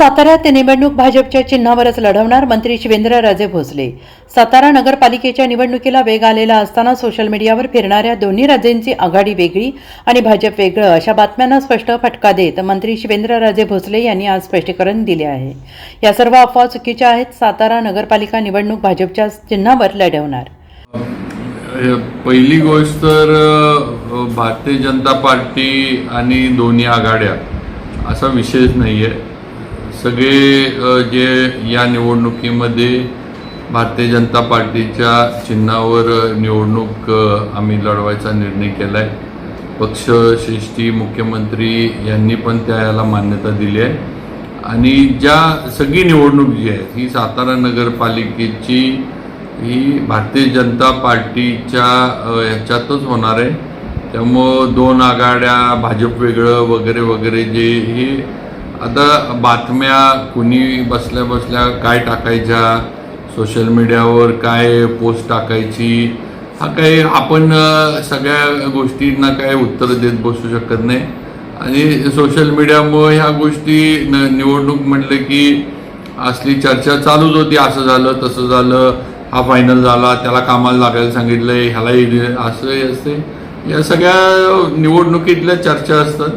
साताऱ्यात निवडणूक भाजपच्या चिन्हावरच लढवणार मंत्री शिवेंद्रराजे भोसले. सातारा नगरपालिकेच्या निवडणुकीला वेग आलेला असताना सोशल मीडियावर फिरणाऱ्या दोन्ही राज्यांची आघाडी वेगळी आणि भाजप वेगळं अशा बातम्यांना स्पष्ट फटका देत मंत्री शिवेंद्रराजे भोसले यांनी आज स्पष्टीकरण दिले आहे. या सर्व अफवा चुकीच्या आहेत सातारा नगरपालिका निवडणूक भाजपच्या चिन्हावर लढवणार. पहिली गोष्ट तर भारतीय जनता पार्टी आणि दोन्ही आघाड्या असा विषयच नाही आहे सगळे जे या निवडणुकीमध्ये भारतीय जनता पार्टीच्या चिन्हावर निवडणूक आम्ही लढवायचा निर्णय केला आहे पक्षश्रेष्ठी मुख्यमंत्री यांनी पण त्या याला मान्यता दिली आहे. आणि ज्या सगळी निवडणूक जी आहे ही सातारा नगरपालिकेची ही भारतीय जनता पार्टीच्या ह्याच्यातच होणार आहे. त्यामुळं दोन आघाड्या भाजप वेगळं वगैरे वगैरे जे हे आता बातम्या कुणी बसल्या बसल्या काय टाकायच्या? सोशल मीडियावर काय पोस्ट टाकायची? हा काही आपण सगळ्या गोष्टींना काय उत्तर देत बसू शकत नाही. आणि सोशल मीडियामुळे ह्या गोष्टी न निवडणूक म्हटलं की असली चर्चा चालूच होती. असं झालं तसं झालं हा फायनल झाला त्याला कामाला लागायला सांगितलंय आहे ह्यालाही असं असते या सगळ्या निवडणुकीतल्या चर्चा असतात.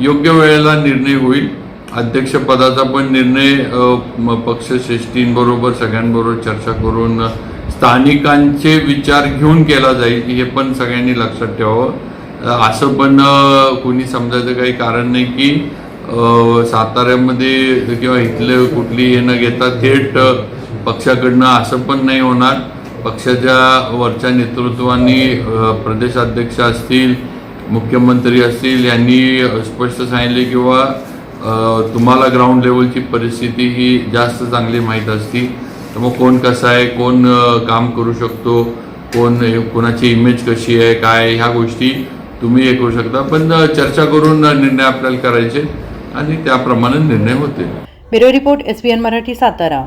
योग्य वेळेला निर्णय होईल. अध्यक्षपदाचा पण निर्णय पक्षश्रेष्ठींबरोबर सगळ्यांबरोबर चर्चा करून स्थानिकांचे विचार घेऊन केला जाईल हे पण सगळ्यांनी लक्षात ठेवावं. असं पण कुणी कोणी समजायचं काही कारण नाही की साताऱ्यामध्ये किंवा इथले कुठली हे न घेता थेट पक्षाकडनं असं पण नाही होणार. पक्षाच्या वरच्या नेतृत्वाने प्रदेशाध्यक्ष असतील मुख्यमंत्री असतील यांनी स्पष्ट सांगितले किंवा तुम्हाला ग्राउंड लेवलची परिस्थिती ही जास्त चांगली माहीत असती. तर मग कोण कसं आहे कोण काम करू शकतो कोण कोणाची इमेज कशी आहे काय ह्या गोष्टी तुम्ही हे करू शकता. पण चर्चा करून निर्णय आपल्याला करायचे आणि त्याप्रमाणे निर्णय होते. Bureau report S Marathi Satara.